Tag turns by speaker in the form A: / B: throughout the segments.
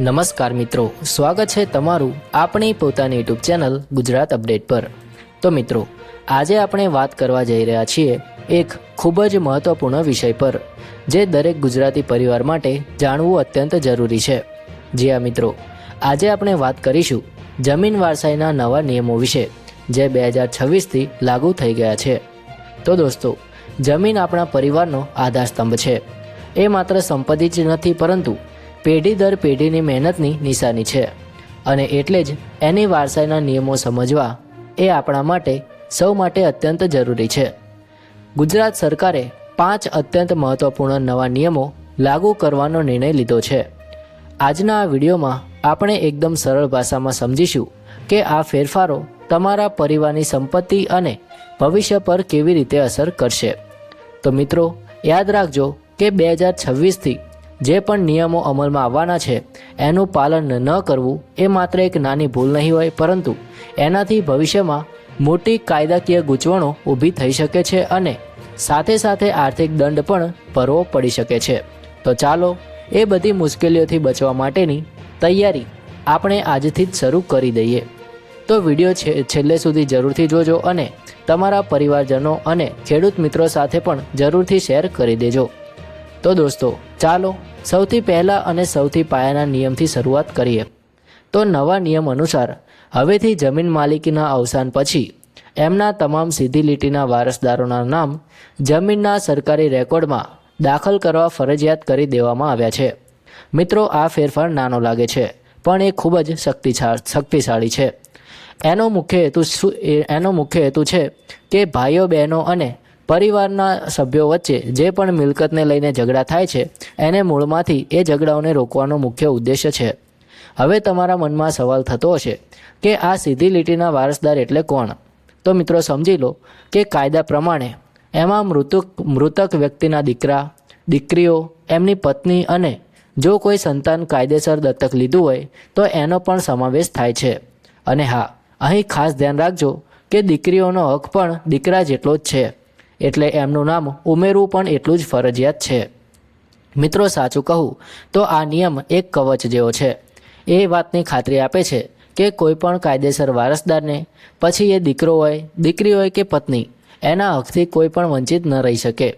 A: નમસ્કાર મિત્રો, સ્વાગત છે તમારું આપણી પોતાની યુટ્યુબ ચેનલ ગુજરાત અપડેટ પર. તો મિત્રો, આજે આપણે વાત કરવા જઈ રહ્યા છીએ એક ખૂબ જ મહત્વપૂર્ણ વિષય પર, જે દરેક ગુજરાતી પરિવાર માટે જાણવું અત્યંત જરૂરી છે. જી આ મિત્રો, આજે આપણે વાત કરીશું જમીન વારસાઈના નવા નિયમો વિશે, જે બે હજાર છવ્વીસથી લાગુ થઈ ગયા છે. તો દોસ્તો, જમીન આપણા પરિવારનો આધારસ્તંભ છે. એ માત્ર સંપત્તિ જ નથી, પરંતુ પેઢી દર પેઢીની મહેનતની નિશાની છે. અને એટલે જ એની વારસાઈના નિયમો સમજવા એ આપણા માટે સૌ માટે અત્યંત જરૂરી છે. ગુજરાત સરકારે પાંચ અત્યંત મહત્વપૂર્ણ નવા નિયમો લાગુ કરવાનો નિર્ણય લીધો છે. આજના આ વિડીયોમાં આપણે એકદમ સરળ ભાષામાં સમજીશું કે આ ફેરફારો તમારા પરિવારની સંપત્તિ અને ભવિષ્ય પર કેવી રીતે અસર કરશે. તો મિત્રો, યાદ રાખજો કે બે હજાર છવ્વીસથી જે પણ નિયમો અમલમાં આવવાના છે, એનું પાલન ન કરવું એ માત્ર એક નાની ભૂલ નહીં હોય, પરંતુ એનાથી ભવિષ્યમાં મોટી કાયદાકીય ગૂંચવણો ઊભી થઈ શકે છે અને સાથે સાથે આર્થિક દંડ પણ ભરવો પડી શકે છે. તો ચાલો એ બધી મુશ્કેલીઓથી બચવા માટેની તૈયારી આપણે આજથી જ શરૂ કરી દઈએ. તો વીડિયો છે, છેલ્લે સુધી જરૂરથી જોજો અને તમારા પરિવારજનો અને ખેડૂત મિત્રો સાથે પણ જરૂરથી શેર કરી દેજો. તો દોસ્તો, ચાલો સૌથી પહેલાં અને સૌથી પાયાના નિયમથી શરૂઆત કરીએ. તો નવા નિયમ અનુસાર, હવેથી જમીન માલિકીના અવસાન પછી, એમના તમામ સીધી લીટીના વારસદારોના નામ જમીનના સરકારી રેકોર્ડમાં દાખલ કરવા ફરજિયાત કરી દેવામાં આવ્યા છે. મિત્રો, આ ફેરફાર નાનો લાગે છે, પણ એ ખૂબ જ શક્તિશાળી છે. એનો મુખ્ય હેતુ એનો મુખ્ય હેતુ છે કે ભાઈઓ, બહેનો અને પરિવારના સભ્યો વચ્ચે જે પણ મિલકતને લઈને ઝઘડા થાય છે, એને મૂળમાંથી એ ઝઘડાઓને રોકવાનો મુખ્ય ઉદ્દેશ્ય છે. હવે તમારા મનમાં સવાલ થતો હશે કે આ સીધી લીટીના વારસદાર એટલે કોણ? તો મિત્રો સમજી લો કે કાયદા પ્રમાણે એમાં મૃતક મૃતક વ્યક્તિના દીકરા, દીકરીઓ, એમની પત્ની અને જો કોઈ સંતાન કાયદેસર દત્તક લીધું હોય, તો એનો પણ સમાવેશ થાય છે. અને હા, અહીં ખાસ ધ્યાન રાખજો કે દીકરીઓનો હક પણ દીકરા જેટલો જ છે. એટલે એમનું નામ ઉમેરવું પણ એટલું જ ફરજિયાત છે. મિત્રો, સાચું કહું તો આ નિયમ એક કવચ જેવો છે. એ વાતની ખાતરી આપે છે કે કોઈપણ કાયદેસર વારસદારને પછી એ દીકરો હોય, દીકરી હોય કે પત્ની, એના હકથી કોઈ પણ વંચિત ન રહી શકે.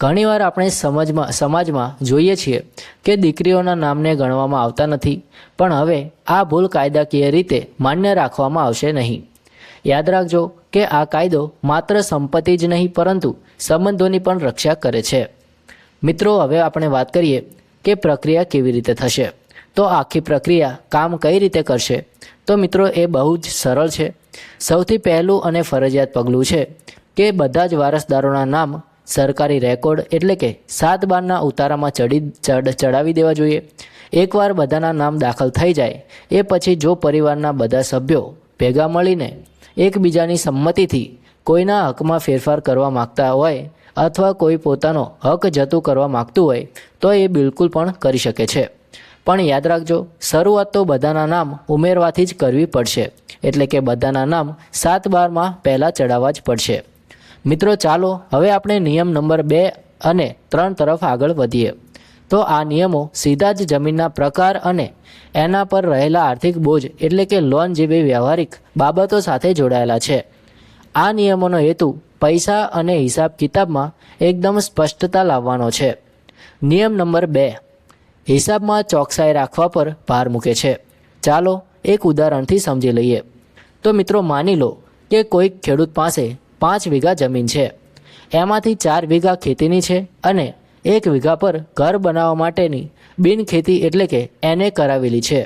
A: ઘણીવાર આપણે સમજમાં, સમાજમાં જોઈએ છીએ કે દીકરીઓના નામને ગણવામાં આવતા નથી, પણ હવે આ ભૂલ કાયદાકીય રીતે માન્ય રાખવામાં આવશે નહીં. યાદ રાખજો કે આ કાયદો માત્ર સંપત્તિ જ નહીં, પરંતુ સંબંધોની પણ રક્ષા કરે છે. મિત્રો, હવે આપણે વાત કરીએ કે પ્રક્રિયા કેવી રીતે થશે. તો આખી પ્રક્રિયા કામ કઈ રીતે કરશે? તો મિત્રો, એ બહુ જ સરળ છે. સૌથી પહેલું અને ફરજિયાત પગલું છે કે બધા જ વારસદારોના નામ સરકારી રેકોર્ડ એટલે કે સાત બારના ઉતારામાં ચડી, ચડ, ચડાવી દેવા જોઈએ. એકવાર બધાના નામ દાખલ થઈ જાય, એ પછી જો પરિવારના બધા સભ્યો ભેગા મળીને એકબીજાની સંમતિથી કોઈના હકમાં ફેરફાર કરવા માગતા હોય અથવા કોઈ પોતાનો હક જતું કરવા માગતું હોય, તો એ બિલકુલ પણ કરી શકે છે. પણ યાદ રાખજો, શરૂઆત તો બધાના નામ ઉમેરવાથી જ કરવી પડશે. એટલે કે બધાના નામ સાત બારમાં પહેલાં ચડાવવા જ પડશે. મિત્રો, ચાલો હવે આપણે નિયમ નંબર બે અને ત્રણ તરફ આગળ વધીએ. તો આ નિયમો સીધા જ જમીનના પ્રકાર અને એના પર રહેલા આર્થિક બોજ એટલે કે લોન જેવી વ્યવહારિક બાબતો સાથે જોડાયેલા છે. આ નિયમોનો હેતુ પૈસા અને હિસાબ કિતાબમાં એકદમ સ્પષ્ટતા લાવવાનો છે. નિયમ નંબર બે, હિસાબમાં ચોકસાઈ રાખવા પર ભાર મૂકે છે. ચાલો એક ઉદાહરણથી સમજી લઈએ. તો મિત્રો માની લો કે કોઈક ખેડૂત પાસે પાંચ વીઘા જમીન છે. એમાંથી ચાર વીઘા ખેતીની છે અને એક વીઘા પર ઘર બનાવવા માટેની બિનખેતી એટલે કે એને કરાવેલી છે.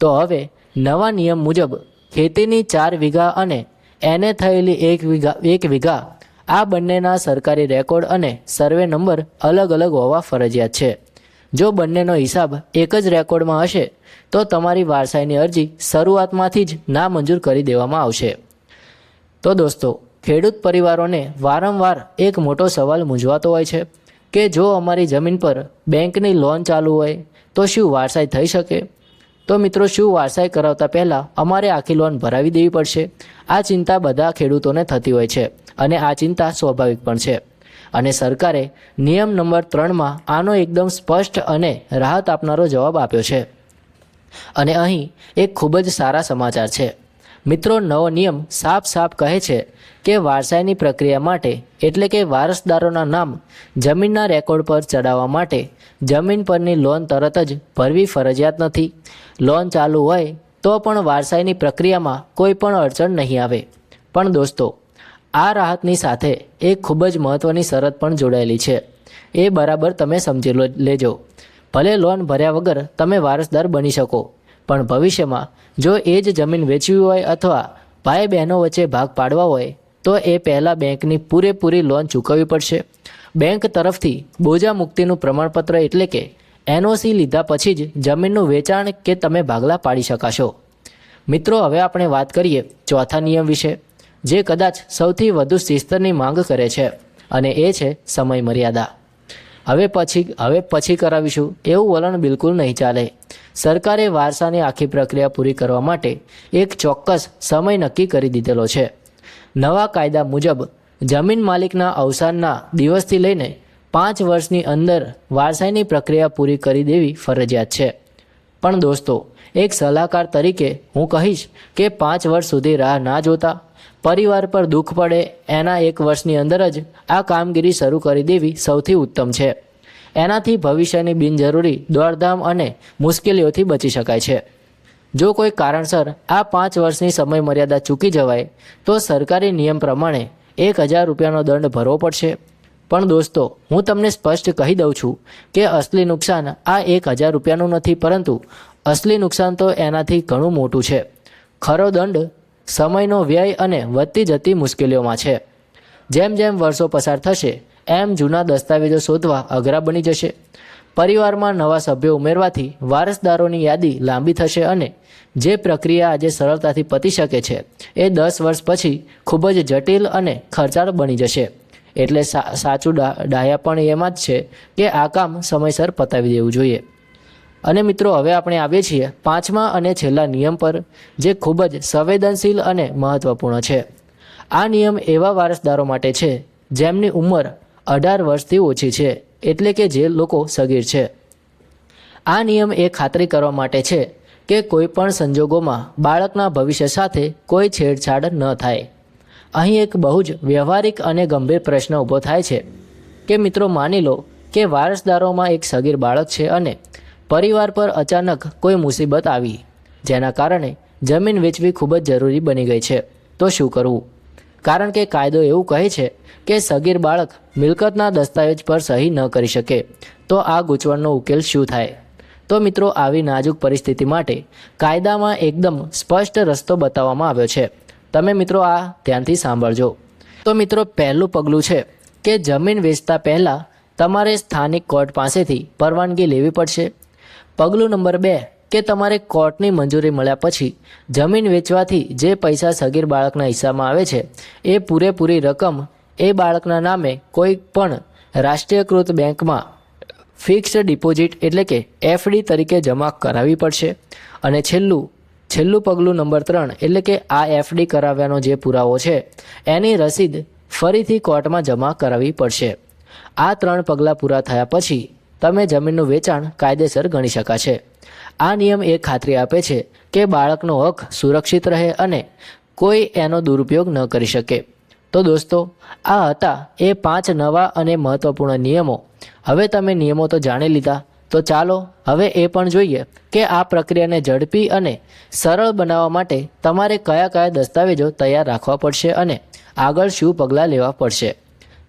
A: તો હવે નવા નિયમ મુજબ ખેતીની ચાર વીઘા અને એને થયેલી એક વીઘા એક વીઘા આ બંનેના સરકારી રેકોર્ડ અને સર્વે નંબર અલગ અલગ હોવા ફરજિયાત છે. જો બંનેનો હિસાબ એક જ રેકોર્ડમાં હશે, તો તમારી વારસાઈની અરજી શરૂઆતમાંથી જ નામંજૂર કરી દેવામાં આવશે. તો દોસ્તો, ખેડૂત પરિવારોને વારંવાર એક મોટો સવાલ મૂંઝવાતો હોય છે. કે જો અમારી જમીન પર બેંકની લોન ચાલુ હોય, તો શું વારસાઈ થઈ શકે? તો મિત્રો, શું વારસાઈ કરાવતા પહેલાં અમારે આખી લોન ભરાવી દેવી પડશે? આ ચિંતા બધા ખેડૂતોને થતી હોય છે અને આ ચિંતા સ્વાભાવિક પણ છે. અને સરકારે નિયમ નંબર ત્રણમાં આનો એકદમ સ્પષ્ટ અને રાહત આપનારો જવાબ આપ્યો છે. અને અહીં એક ખૂબ જ સારા સમાચાર છે. મિત્રો, નવો નિયમ સાફ સાફ કહે છે કે વારસાઈની પ્રક્રિયા માટે, એટલે કે વારસદારોના નામ જમીનના રેકોર્ડ પર ચડાવવા માટે, જમીન પરની લોન તરત જ ભરવી ફરજિયાત નથી. લોન ચાલુ હોય તો પણ વારસાઈની પ્રક્રિયામાં કોઈ પણ અડચણ નહીં આવે. પણ દોસ્તો, આ રાહતની સાથે એક ખૂબ જ મહત્ત્વની શરત પણ જોડાયેલી છે. એ બરાબર તમે સમજી લેજો. ભલે લોન ભર્યા વગર તમે વારસદાર બની શકો. પણ ભવિષ્યમાં જો એ જ જમીન વેચવી હોય અથવા ભાઈ બહેનો વચ્ચે ભાગ પાડવા હોય, તો એ પહેલાં બેંકની પૂરેપૂરી લોન ચૂકવવી પડશે. બેંક તરફથી બોજા મુક્તિનું પ્રમાણપત્ર એટલે કે એનઓસી લીધા પછી જ જમીનનું વેચાણ કે તમે ભાગલા પાડી શકાશો. મિત્રો, હવે આપણે વાત કરીએ ચોથા નિયમ વિશે, જે કદાચ સૌથી વધુ શિસ્તની માંગ કરે છે અને એ છે સમય મર્યાદા હવે પછી હવે પછી કરાવીશું. એવું વલણ બિલકુલ નહીં ચાલે. સરકારે વારસાની આખી પ્રક્રિયા પૂરી કરવા માટે એક ચોક્કસ સમય નક્કી કરી દીધેલો છે. નવા કાયદા મુજબ જમીન માલિકના અવસાનના દિવસથી લઈને પાંચ વર્ષની અંદર વારસાઈની પ્રક્રિયા પૂરી કરી દેવી ફરજિયાત છે. પણ દોસ્તો, એક સલાહકાર તરીકે હું કહીશ કે પાંચ વર્ષ સુધી રાહ ના જોતા, પરિવાર પર દુઃખ પડે એના એક વર્ષની અંદર જ આ કામગીરી શરૂ કરી દેવી સૌથી ઉત્તમ છે. એનાથી ભવિષ્યની બિનજરૂરી, દોડધામ અને મુશ્કેલીઓથી બચી શકાય છે. જો કોઈ કારણસર આ પાંચ વર્ષની સમય મર્યાદા ચૂકી જવાય, તો સરકારી નિયમ પ્રમાણે એક હજાર રૂપિયાનો દંડ ભરવો પડશે. પણ દોસ્તો, હું તમને સ્પષ્ટ કહી દઉં છું કે અસલી નુકસાન આ એક હજાર રૂપિયાનું નથી, પરંતુ અસલી નુકસાન તો એનાથી ઘણું મોટું છે. ખરો દંડ સમયનો વ્યય અને વધતી જતી મુશ્કેલીઓમાં છે. જેમ જેમ વર્ષો પસાર થશે એમ જૂના દસ્તાવેજો શોધવા અઘરા બની જશે. પરિવારમાં નવા સભ્યો ઉમેરવાથી વારસદારોની યાદી લાંબી થશે અને જે પ્રક્રિયા આજે સરળતાથી પતી શકે છે, એ દસ વર્ષ પછી ખૂબ જ જટિલ અને ખર્ચાળ બની જશે. એટલે સાચું ડાયા પણ એમાં જ છે કે આ કામ સમયસર પતાવી દેવું જોઈએ. અને મિત્રો, હવે આપણે આવીએ છીએ પાંચમા અને છેલ્લા નિયમ પર, જે ખૂબ જ સંવેદનશીલ અને મહત્વપૂર્ણ છે. આ નિયમ એવા વારસદારો માટે છે જેમની ઉંમર અઢાર વર્ષથી ઓછી છે, એટલે કે જે લોકો સગીર છે. આ નિયમ એ ખાતરી કરવા માટે છે કે કોઈ પણ સંજોગોમાં બાળકના ભવિષ્ય સાથે કોઈ છેડછાડ ન થાય. અહીં એક બહુ જ વ્યવહારિક અને ગંભીર પ્રશ્ન ઊભો થાય છે કે મિત્રો માની લો કે વારસદારોમાં એક સગીર બાળક છે અને પરિવાર પર અચાનક કોઈ મુસીબત આવી, જેના કારણે જમીન વેચવી ખૂબ જ જરૂરી બની ગઈ છે, તો શું કરવું? કારણ કે કાયદો એવું કહે છે કે સગીર બાળક મિલકતના દસ્તાવેજ પર સહી ન કરી શકે, તો આ ગૂંચવણનો ઉકેલ શું થાય? તો મિત્રો, આવી નાજુક પરિસ્થિતિ માટે કાયદામાં એકદમ સ્પષ્ટ રસ્તો બતાવવામાં આવ્યો છે. તમે મિત્રો, આ ધ્યાનથી સાંભળજો. તો મિત્રો, પહેલું પગલું છે કે જમીન વેચતા પહેલાં તમારે સ્થાનિક કોર્ટ પાસેથી પરવાનગી લેવી પડશે. પગલું નંબર બે કે તમારે કોર્ટની મંજૂરી મળ્યા પછી જમીન વેચવાથી જે પૈસા સગીર બાળકના હિસ્સામાં આવે છે, એ પૂરેપૂરી રકમ એ બાળકના નામે કોઈ પણ રાષ્ટ્રીયકૃત બેંકમાં ફિક્સ્ડ ડિપોઝિટ એટલે કે એફડી તરીકે જમા કરાવવી પડશે. અને છેલ્લું છેલ્લું પગલું નંબર ત્રણ એટલે કે આ એફડી કરાવ્યાનો જે પુરાવો છે, એની રસીદ ફરીથી કોર્ટમાં જમા કરાવવી પડશે. આ ત્રણ પગલાં પૂરા થયા પછી તમે જમીનનું વેચાણ કાયદેસર ગણી શકાશે. આ નિયમ એ ખાતરી આપે છે કે બાળકનો હક સુરક્ષિત રહે અને કોઈ એનો દુરુપયોગ ન કરી શકે. તો દોસ્તો, આ હતા એ પાંચ નવા અને મહત્વપૂર્ણ નિયમો. હવે તમે નિયમો તો જાણી લીધા. તો ચાલો હવે એ પણ જોઈએ કે આ પ્રક્રિયાને ઝડપી અને સરળ બનાવવા માટે તમારે કયા કયા દસ્તાવેજો તૈયાર રાખવા પડશે અને આગળ શું પગલાં લેવા પડશે.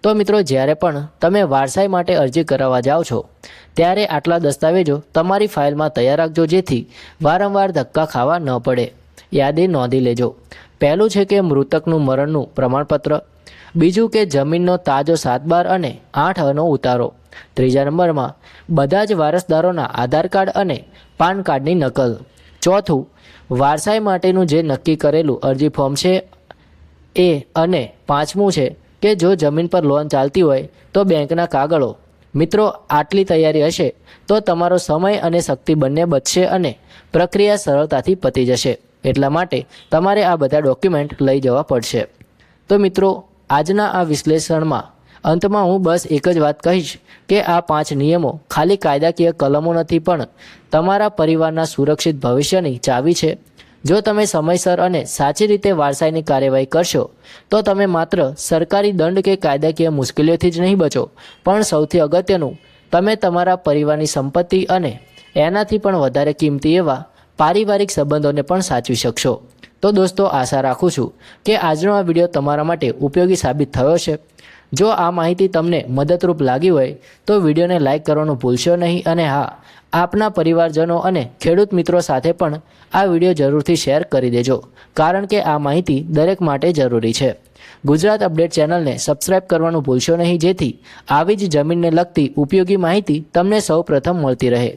A: તો મિત્રો, જ્યારે પણ તમે વારસાઈ માટે અરજી કરાવવા જાઓ છો, ત્યારે આટલા દસ્તાવેજો તમારી ફાઇલમાં તૈયાર રાખજો, જેથી વારંવાર ધક્કા ખાવા ન પડે. યાદી નોંધી લેજો. પહેલું છે કે મૃતકનું મરણનું પ્રમાણપત્ર. બીજું કે જમીનનો તાજો સાત બાર અને આઠ અનો ઉતારો. ત્રીજા નંબરમાં, બધા જ વારસદારોના આધાર કાર્ડ અને પાન કાર્ડની નકલ. ચોથું, વારસાઈ માટેનું જે નક્કી કરેલું અરજી ફોર્મ છે એ અને પાંચમું છે કે જો જમીન પર લોન ચાલતી હોય તો બેંકના કાગળો. મિત્રો, આટલી તૈયારી હશે તો તમારો સમય અને શક્તિ બંને બચશે અને પ્રક્રિયા સરળતાથી પતી જશે. એટલા માટે તમારે આ બધા ડોક્યુમેન્ટ લઈ જવા પડશે. તો મિત્રો, આજના આ વિશ્લેષણમાં અંતમાં હું બસ એક જ વાત કહીશ કે આ પાંચ નિયમો ખાલી કાયદાકીય કલમો નથી પણ તમારા પરિવારના સુરક્ષિત ભવિષ્યની ચાવી છે. જો તમે સમયસર અને સાચી રીતે વારસાઈની કાર્યવાહી કરશો, તો તમે માત્ર સરકારી દંડ કે કાયદાકીય મુશ્કેલીઓથી જ નહીં બચો. પણ સૌથી અગત્યનું, તમે તમારા પરિવારની સંપત્તિ અને એનાથી પણ વધારે કિંમતી એવા પારિવારિક સંબંધોને પણ સાચવી શકશો. તો દોસ્તો, આશા રાખું છું કે આજનો આ વીડિયો તમારા માટે ઉપયોગી સાબિત થયો છે જો આ માહિતી તમને મદદરૂપ લાગી હોય, તો વિડીયોને લાઇક કરવાનું ભૂલશો નહીં અને હા, આપના પરિવારજનો અને ખેડૂત મિત્રો સાથે પણ આ વીડિયો જરૂરથી શેર કરી દેજો, કારણ કે આ માહિતી દરેક માટે જરૂરી છે. ગુજરાત અપડેટ ચેનલને સબસ્ક્રાઇબ કરવાનું ભૂલશો નહીં, જેથી આવી જ જમીનને લગતી ઉપયોગી માહિતી તમને સૌ પ્રથમ મળતી રહે.